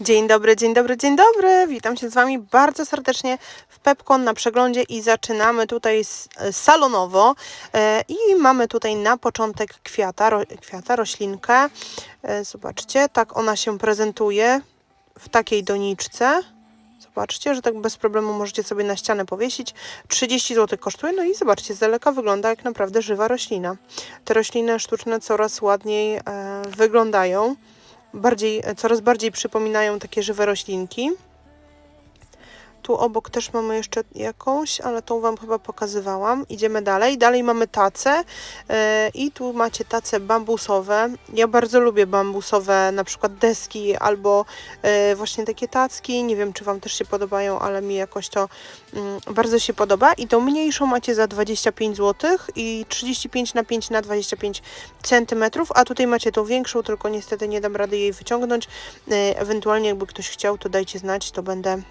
Dzień dobry, dzień dobry, dzień dobry. Witam się z Wami bardzo serdecznie w Pepkon na przeglądzie i zaczynamy tutaj s- salonowo. E, I mamy tutaj na początek kwiata, ro, kwiata, roślinkę. E, Zobaczcie, tak ona się prezentuje w takiej doniczce. Zobaczcie, że tak bez problemu możecie sobie na ścianę powiesić. 30 zł kosztuje, no i zobaczcie, z daleka wygląda jak naprawdę żywa roślina. Te rośliny sztuczne coraz ładniej e, wyglądają bardziej, coraz bardziej przypominają takie żywe roślinki. Tu obok też mamy jeszcze jakąś, ale tą Wam chyba pokazywałam. Idziemy dalej. Dalej mamy tace e, i tu macie tace bambusowe. Ja bardzo lubię bambusowe, na przykład deski albo e, właśnie takie tacki. Nie wiem, czy Wam też się podobają, ale mi jakoś to mm, bardzo się podoba. I tą mniejszą macie za 25 zł i 35 na 5 na 25 centymetrów, a tutaj macie tą większą, tylko niestety nie dam rady jej wyciągnąć. E, Ewentualnie jakby ktoś chciał, to dajcie znać, to będę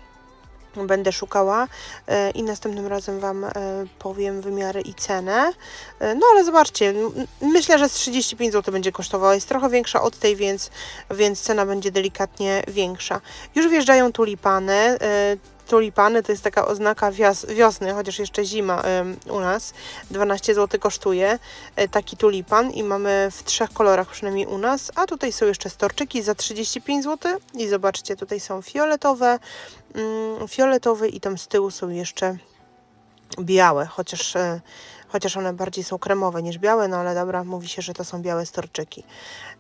będę szukała e, i następnym razem Wam e, powiem wymiary i cenę. E, No ale zobaczcie, myślę, że z 35 zł będzie kosztowała. Jest trochę większa od tej, więc, więc cena będzie delikatnie większa. Już wjeżdżają tulipany. Tulipany to jest taka oznaka wios wiosny, chociaż jeszcze zima u nas. 12 zł kosztuje e, taki tulipan i mamy w trzech kolorach przynajmniej u nas. A tutaj są jeszcze storczyki za 35 zł i zobaczcie, tutaj są fioletowe, mm, fioletowy i tam z tyłu są jeszcze białe, chociaż, e, chociaż one bardziej są kremowe niż białe, no ale dobra, mówi się, że to są białe storczyki.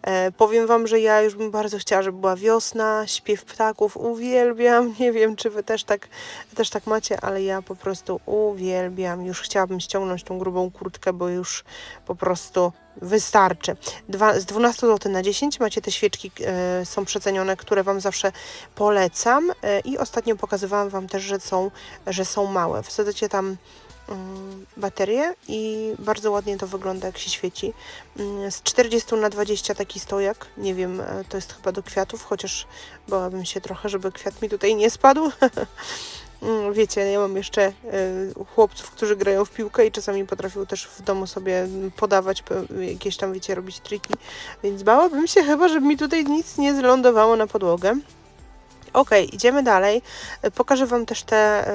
E, powiem Wam, że ja już bym bardzo chciała, żeby była wiosna, śpiew ptaków, uwielbiam, nie wiem, czy Wy też tak, też tak macie, ale ja po prostu uwielbiam, już chciałabym ściągnąć tą grubą kurtkę, bo już po prostu wystarczy. Dwa, z 12 zł na 10 macie te świeczki, e, są przecenione, które Wam zawsze polecam e, i ostatnio pokazywałam Wam też, że są, że są małe. Wsadzacie tam baterię i bardzo ładnie to wygląda, jak się świeci. Mm, Z 40 na 20 taki stojak, nie wiem, e, to jest chyba do kwiatów, chociaż bałabym się trochę, żeby kwiat mi tutaj nie spadł. Mm, Wiecie, ja mam jeszcze e, chłopców, którzy grają w piłkę i czasami potrafią też w domu sobie podawać jakieś tam, wiecie, robić triki, więc bałabym się chyba, żeby mi tutaj nic nie zlądowało na podłogę. Okej, idziemy dalej. Pokażę Wam też te,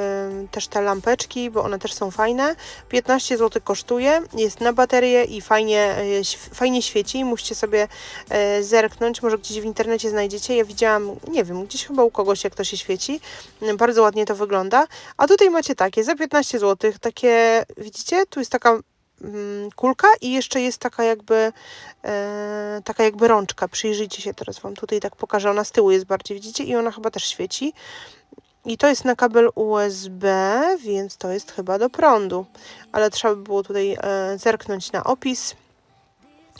też te lampeczki, bo one też są fajne. 15 zł kosztuje, jest na baterię i fajnie, ś- fajnie świeci. Musicie sobie e, zerknąć, może gdzieś w internecie znajdziecie. Ja widziałam, nie wiem, gdzieś chyba u kogoś jak to się świeci. Mm, Bardzo ładnie to wygląda. A tutaj macie takie, za 15 zł, takie, widzicie, tu jest taka kulka i jeszcze jest taka jakby e, taka jakby rączka. Przyjrzyjcie się teraz Wam tutaj tak pokażę. Ona z tyłu jest bardziej, widzicie? I ona chyba też świeci. I to jest na kabel USB, więc to jest chyba do prądu. Ale trzeba by było tutaj e, zerknąć na opis.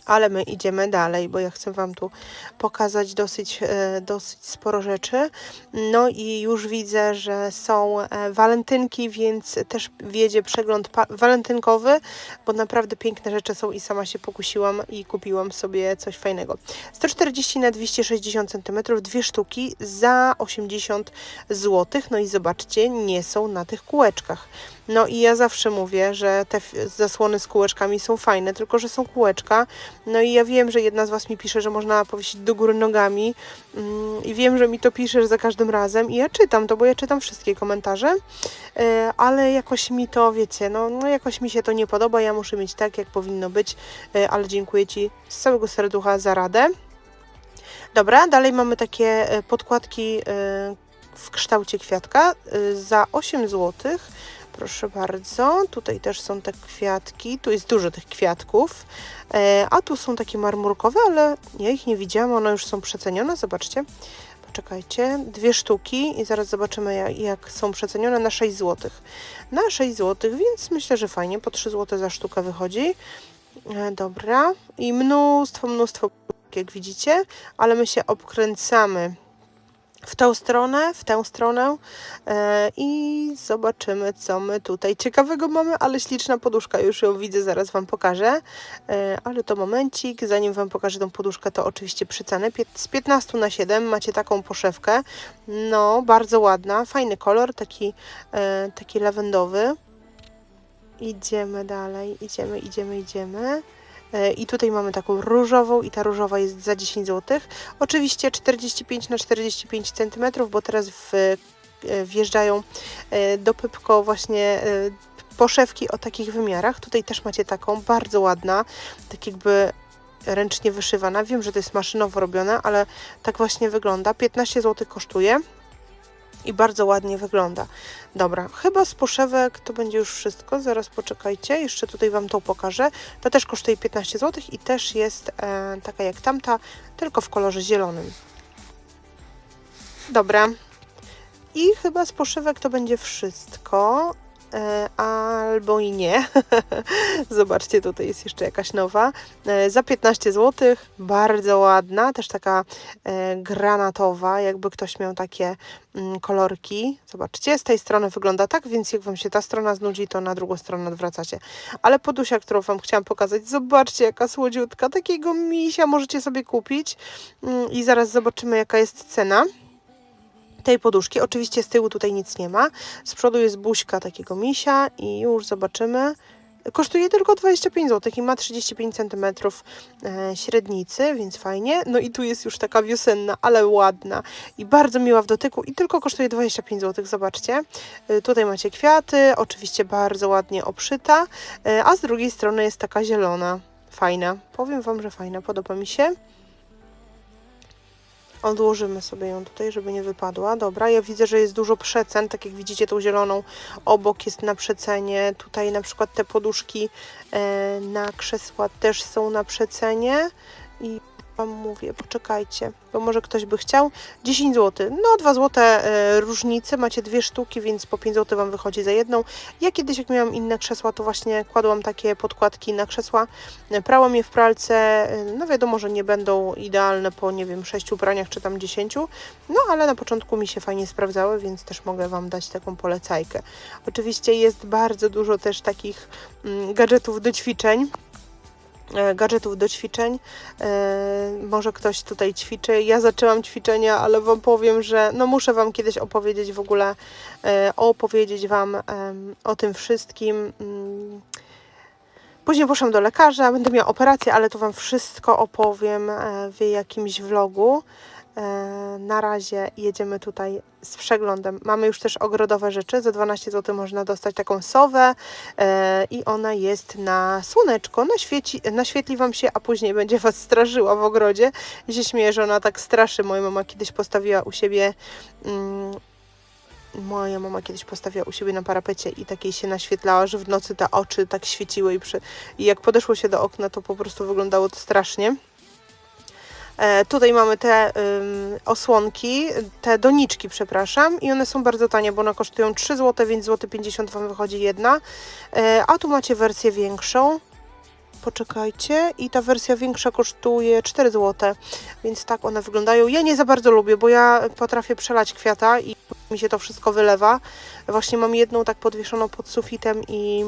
Ale my idziemy dalej, bo ja chcę Wam tu pokazać dosyć, e, dosyć sporo rzeczy. No i już widzę, że są e, walentynki, więc też wiedzie przegląd walentynkowy, bo naprawdę piękne rzeczy są i sama się pokusiłam i kupiłam sobie coś fajnego. 140 na 260 cm, dwie sztuki za 80 zł. No i zobaczcie, nie są na tych kółeczkach. No i ja zawsze mówię, że te zasłony z kółeczkami są fajne, tylko że są kółeczka. No i ja wiem, że jedna z Was mi pisze, że można powiesić do góry nogami mm, i wiem, że mi to piszesz za każdym razem i ja czytam to, bo ja czytam wszystkie komentarze, e, ale jakoś mi to, wiecie, no, no jakoś mi się to nie podoba, ja muszę mieć tak, jak powinno być, e, ale dziękuję Ci z całego serducha za radę. Dobra, dalej mamy takie e, podkładki w kształcie kwiatka za 8 zł. Proszę bardzo, tutaj też są te kwiatki, tu jest dużo tych kwiatków, e, a tu są takie marmurkowe, ale ja ich nie widziałam, one już są przecenione, zobaczcie. Poczekajcie, dwie sztuki i zaraz zobaczymy jak, jak są przecenione na 6 zł. Na 6 zł, więc myślę, że fajnie, po 3 zł za sztukę wychodzi. E, Dobra, i mnóstwo, mnóstwo, jak widzicie, ale my się obkręcamy w tą stronę, w tę stronę e, i zobaczymy, co my tutaj ciekawego mamy, ale śliczna poduszka, już ją widzę, zaraz Wam pokażę, e, ale to momencik, zanim Wam pokażę tą poduszkę, to oczywiście przycenę, z 15 na 7 macie taką poszewkę, no, bardzo ładna, fajny kolor, taki, e, taki lawendowy, idziemy dalej, idziemy, idziemy, idziemy, I tutaj mamy taką różową i ta różowa jest za 10 zł. Oczywiście 45 na 45 cm, bo teraz w, e, wjeżdżają e, do Pepko właśnie e, poszewki o takich wymiarach. Tutaj też macie taką, bardzo ładna, tak jakby ręcznie wyszywana. Wiem, że to jest maszynowo robione, ale tak właśnie wygląda. 15 zł kosztuje i bardzo ładnie wygląda. Dobra, chyba z poszewek to będzie już wszystko. Zaraz poczekajcie, jeszcze tutaj Wam to pokażę. Ta też kosztuje 15 zł i też jest e, taka jak tamta, tylko w kolorze zielonym. Dobra. I chyba z poszewek to będzie wszystko. E, albo i nie. Zobaczcie, tutaj jest jeszcze jakaś nowa. E, za 15 zł, bardzo ładna, też taka e, granatowa, jakby ktoś miał takie mm, kolorki. Zobaczcie, z tej strony wygląda tak, więc jak Wam się ta strona znudzi, to na drugą stronę odwracacie. Ale podusia, którą Wam chciałam pokazać, zobaczcie, jaka słodziutka, takiego misia możecie sobie kupić Mm, i zaraz zobaczymy, jaka jest cena tej poduszki. Oczywiście z tyłu tutaj nic nie ma. Z przodu jest buźka takiego misia i już zobaczymy. Kosztuje tylko 25 zł i ma 35 cm e, średnicy, więc fajnie. No i tu jest już taka wiosenna, ale ładna i bardzo miła w dotyku i tylko kosztuje 25 zł, zobaczcie. E, tutaj macie kwiaty, oczywiście bardzo ładnie obszyta, e, a z drugiej strony jest taka zielona. Fajna. Powiem Wam, że fajna, podoba mi się. Odłożymy sobie ją tutaj, żeby nie wypadła. Dobra, ja widzę, że jest dużo przecen. Tak jak widzicie, tą zieloną obok jest na przecenie. Tutaj na przykład te poduszki e, na krzesła też są na przecenie. I Wam mówię, poczekajcie, bo może ktoś by chciał. 10 zł, no 2 zł e, różnicy, macie dwie sztuki, więc po 5 zł Wam wychodzi za jedną. Ja kiedyś jak miałam inne krzesła, to właśnie kładłam takie podkładki na krzesła, e, prałam je w pralce, e, no wiadomo, że nie będą idealne po, nie wiem, 6 praniach czy tam 10, no ale na początku mi się fajnie sprawdzały, więc też mogę Wam dać taką polecajkę. Oczywiście jest bardzo dużo też takich mm, gadżetów do ćwiczeń, gadżetów do ćwiczeń. E, może ktoś tutaj ćwiczy. Ja zaczęłam ćwiczenia, ale Wam powiem, że no muszę Wam kiedyś opowiedzieć w ogóle, e, opowiedzieć Wam o tym wszystkim. Mm. Później poszłam do lekarza, będę miała operację, ale to Wam wszystko opowiem e, w jakimś vlogu. E, Na razie jedziemy tutaj z przeglądem. Mamy już też ogrodowe rzeczy. Za 12 zł można dostać taką sowę e, i ona jest na słoneczko, naświeci, naświetli Wam się, a później będzie Was strażyła w ogrodzie. I się śmieję, że ona tak straszy. Moja mama kiedyś postawiła u siebie... Mm, Moja mama kiedyś postawiła u siebie na parapecie i takiej się naświetlała, że w nocy te oczy tak świeciły i, przy... i jak podeszło się do okna, to po prostu wyglądało to strasznie. E, tutaj mamy te osłonki, te doniczki, przepraszam, i one są bardzo tanie, bo one kosztują 3 zł, więc złoty 50 Wam wychodzi jedna. E, a tu macie wersję większą. Poczekajcie, i ta wersja większa kosztuje 4 zł, więc tak one wyglądają. Ja nie za bardzo lubię, bo ja potrafię przelać kwiata i mi się to wszystko wylewa. Właśnie mam jedną tak podwieszoną pod sufitem i,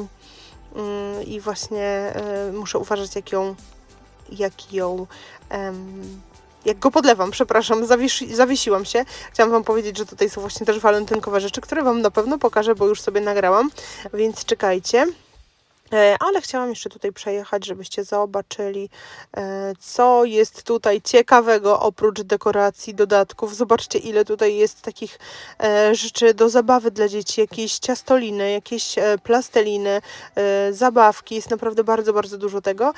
mm, i właśnie e, muszę uważać, jak ją, jak ją jak go podlewam, przepraszam, zawiesi, zawiesiłam się. Chciałam Wam powiedzieć, że tutaj są właśnie też walentynkowe rzeczy, które Wam na pewno pokażę, bo już sobie nagrałam, więc czekajcie. E, Ale chciałam jeszcze tutaj przejechać, żebyście zobaczyli, e, co jest tutaj ciekawego oprócz dekoracji, dodatków. Zobaczcie, ile tutaj jest takich e, rzeczy do zabawy dla dzieci. Jakieś ciastoliny, jakieś plasteliny, zabawki. Jest naprawdę bardzo, bardzo dużo tego.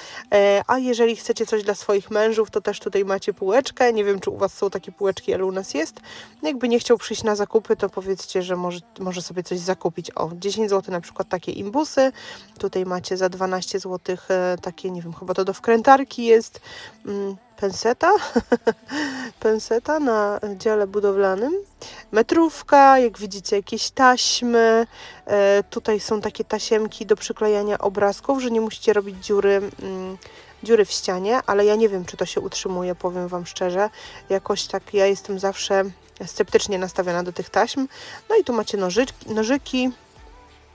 A jeżeli chcecie coś dla swoich mężów, to też tutaj macie półeczkę. Nie wiem, czy u Was są takie półeczki, ale u nas jest. Jakby nie chciał przyjść na zakupy, to powiedzcie, że może, może sobie coś zakupić. O, 10 zł na przykład takie imbusy. Tutaj macie za 12 zł e, takie, nie wiem, chyba to do wkrętarki jest. Mm, Penseta? Penseta na dziale budowlanym. Metrówka, jak widzicie, jakieś taśmy. E, tutaj są takie tasiemki do przyklejania obrazków, że nie musicie robić dziury. Mm, dziury w ścianie, ale ja nie wiem, czy to się utrzymuje, powiem Wam szczerze. Jakoś tak ja jestem zawsze sceptycznie nastawiona do tych taśm. No i tu macie nożyczki, nożyki,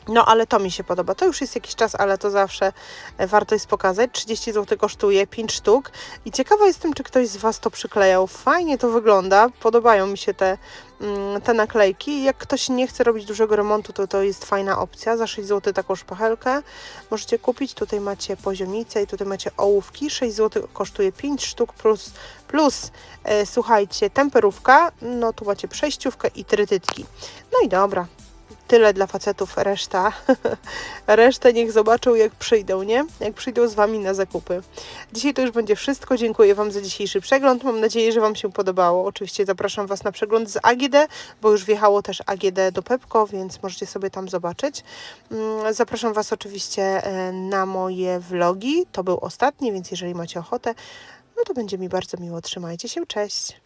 No, ale to mi się podoba. To już jest jakiś czas, ale to zawsze e, warto jest pokazać. 30 zł kosztuje 5 sztuk. I ciekawa jestem, czy ktoś z Was to przyklejał. Fajnie to wygląda. Podobają mi się te, mm, te naklejki. Jak ktoś nie chce robić dużego remontu, to to jest fajna opcja. Za 6 zł taką szpachelkę możecie kupić. Tutaj macie poziomicę i tutaj macie ołówki. 6 zł kosztuje 5 sztuk plus, plus e, słuchajcie, temperówka. No tu macie przejściówkę i trytytki. No i dobra, tyle dla facetów, reszta, resztę niech zobaczą jak przyjdą, nie? Jak przyjdą z Wami na zakupy. Dzisiaj to już będzie wszystko. Dziękuję Wam za dzisiejszy przegląd. Mam nadzieję, że Wam się podobało. Oczywiście zapraszam Was na przegląd z AGD, bo już wjechało też AGD do Pepko, więc możecie sobie tam zobaczyć. Mm, Zapraszam Was oczywiście e, na moje vlogi. To był ostatni, więc jeżeli macie ochotę, no to będzie mi bardzo miło. Trzymajcie się, cześć!